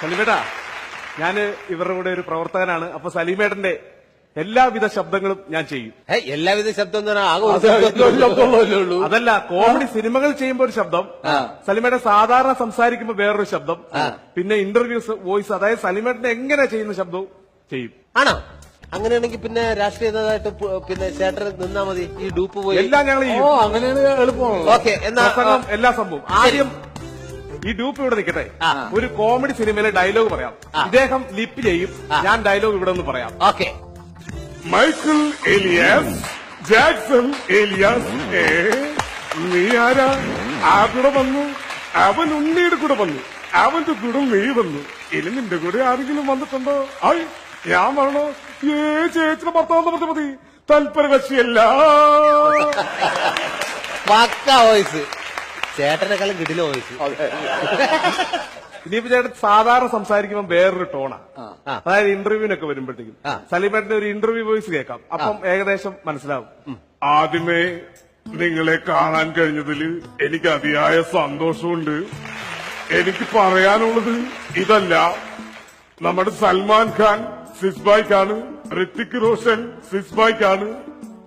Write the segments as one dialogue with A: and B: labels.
A: സലീമേട്ടാ ഞാൻ ഇവരുടെ കൂടെ ഒരു പ്രവർത്തകനാണ്. അപ്പൊ സലീമേട്ടന്റെ എല്ലാവിധ ശബ്ദങ്ങളും ഞാൻ ചെയ്യും.
B: എല്ലാവിധ ശബ്ദം
A: അതല്ല കോമഡി സിനിമകൾ ചെയ്യുമ്പോൾ ഒരു ശബ്ദം
C: സലിമേട്ട
A: സലീമേട്ടൻ സാധാരണ സംസാരിക്കുമ്പോൾ വേറൊരു ശബ്ദം പിന്നെ ഇന്റർവ്യൂസ് വോയിസ് അതായത് സലിമേട്ടനെ എങ്ങനെ ചെയ്യുന്ന ശബ്ദവും ചെയ്യും.
B: ആണോ? അങ്ങനെയാണെങ്കിൽ പിന്നെ രാഷ്ട്രീയ നേതാവായിട്ട് പിന്നെ ചേട്ടൻ നിന്നാ മതി. ഈ ഡൂപ്പ് പോയി.
A: എല്ലാം ഞങ്ങൾ
C: ഓ
A: ചെയ്യും
C: അങ്ങനെയാണ് എളുപ്പമാണല്ലോ.
B: ഓക്കെ എന്നാ
A: എല്ലാ സംഭവം. ആദ്യം ഈ ഡ്യൂപ്പ് ഇവിടെ നിൽക്കട്ടെ. ഒരു കോമഡി സിനിമയിലെ ഡയലോഗ് പറയാം. ഇദ്ദേഹം ലിപ്പ് ചെയ്യും. ഞാൻ ഡയലോഗ് ഇവിടെ നിന്ന് പറയാം.
B: Okay.
D: Michael Elias Jackson Elias ഏ നീ ആരാ? ആ കൂടെ വന്നു. അവൻ ഉണ്ണിയുടെ കൂടെ വന്നു. അവന്റെ കൂടെ നീ വന്നു. ഇനി നിന്റെ കൂടെ ആരെങ്കിലും വന്നിട്ടുണ്ടോ? ഐ ഞാൻ വരണോ? ഏ ചേച്ചിയുടെ ഭർത്താവ് പറഞ്ഞ മതി. തൽപരകക്ഷിയല്ല
B: വോയിസ്. ചേട്ടനെക്കാളും കിടില വോയിസ്
A: ഇനിയിപ്പോ ചേട്ടൻ സാധാരണ സംസാരിക്കുമ്പോൾ വേറൊരു ടോണാ. അതായത് ഇന്റർവ്യൂവിനൊക്കെ വരുമ്പോഴത്തേക്കും. സലീമേട്ടന്റെ ഒരു ഇന്റർവ്യൂ വോയിസ് കേൾക്കാം. അപ്പം ഏകദേശം മനസ്സിലാവും.
D: ആദ്യമേ നിങ്ങളെ കാണാൻ കഴിഞ്ഞതിൽ എനിക്ക് അതിയായ സന്തോഷമുണ്ട്. എനിക്ക് പറയാനുള്ളത് ഇതല്ല. നമ്മുടെ സൽമാൻ ഖാൻ സിസ്ബായ്ക്കാണ് ഋത്തിക് റോഷൻ സിസ്ബായ്ക്കാണ്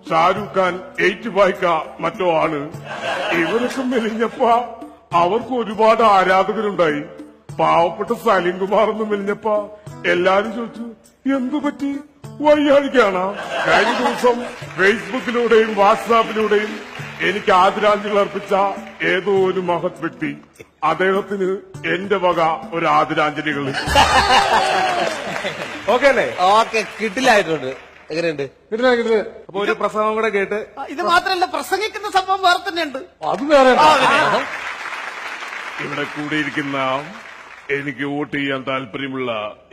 D: ഷാരൂഖ് ഖാൻ എയ്റ്റ് ബൈക്ക മറ്റോ ആണ്. ഇവരൊക്കെ മെലിഞ്ഞപ്പ അവർക്ക് ഒരുപാട് ആരാധകരുണ്ടായി. പാവപ്പെട്ട സലീം കുമാർ എന്ന് മെലിഞ്ഞപ്പ എല്ലാരും ചോദിച്ചു എന്തു പറ്റി? വയ്യാഴിക്കാണ് കഴിഞ്ഞ ദിവസം ഫേസ്ബുക്കിലൂടെയും വാട്സാപ്പിലൂടെയും എനിക്ക് ആദരാഞ്ജലി അർപ്പിച്ച ഏതോ ഒരു മഹത് വ്യക്തി അദ്ദേഹത്തിന് എന്റെ വക ഒരു ആദരാഞ്ജലികൾ
A: ഓക്കെ അല്ലേ?
B: ഓക്കെ കിടിലായിട്ടുണ്ട് എങ്ങനെയുണ്ട്?
C: കിട്ടില്ല കിട്ടില്ല
A: അപ്പൊ ഒരു പ്രസംഗം കൂടെ കേട്ട്
E: ഇത് മാത്രല്ല പ്രസംഗിക്കുന്ന സംഭവം വേറെ തന്നെയുണ്ട്.
C: അത് വേറെ
D: ഇവിടെ കൂടിയിരിക്കുന്ന എനിക്ക് വോട്ട് ചെയ്യാൻ താല്പര്യമുള്ള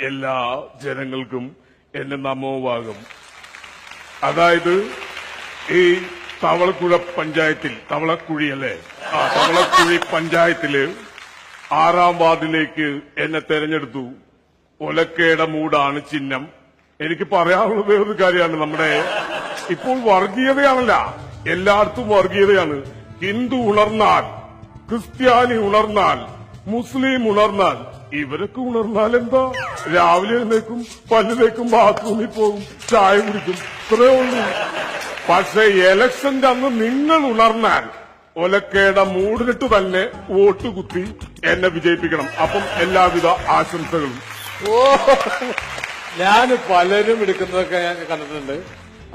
D: എല്ലാ ജനങ്ങൾക്കും എന്റെ നമോവാകും അതായത് ഈ തവളക്കുഴ പഞ്ചായത്തിൽ തവളക്കുഴി അല്ലേ? ആ തവളക്കുഴി പഞ്ചായത്തിൽ ആറാം വാർഡിലേക്ക് എന്നെ തെരഞ്ഞെടുത്തു. ഒലക്കേട മൂടാണ് ചിഹ്നം. എനിക്ക് പറയാനുള്ള വേറൊരു കാര്യമാണ് നമ്മുടെ ഇപ്പോൾ വർഗീയതയാണല്ല എല്ലായിടത്തും വർഗീയതയാണ്. ഹിന്ദു ഉണർന്നാൽ ക്രിസ്ത്യാനി ഉണർന്നാൽ മുസ്ലിം ഉണർന്നാൽ ഇവരൊക്കെ ഉണർന്നാൽ എന്താ? രാവിലെ എഴുന്നേക്കും പല്ലിലേക്കും ബാത്റൂമിൽ പോകും ചായ കുടിക്കും ഇത്രേ ഉള്ളൂ. പക്ഷെ എലക്ഷന്റെ അന്ന് നിങ്ങൾ ഉണർന്നാൽ ഒലക്കേട മൂടിനിട്ട് തന്നെ വോട്ട് കുത്തി എന്നെ വിജയിപ്പിക്കണം. അപ്പം എല്ലാവിധ ആശംസകളും.
B: ഓ
C: ഞാൻ പലരും എടുക്കുന്നതൊക്കെ ഞാൻ കണ്ടിട്ടുണ്ട്.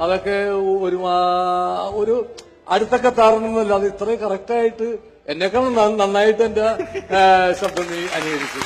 C: അതൊക്കെ ഒരു ഒരു അടുത്തൊക്കെ താറണമെന്നല്ല അത് ഇത്രയും കറക്റ്റായിട്ട് എന്നെക്കാളും നന്ന- നന്നായിട്ട് എന്റെ ശബ്ദം നീ അനുകരിച്ചു.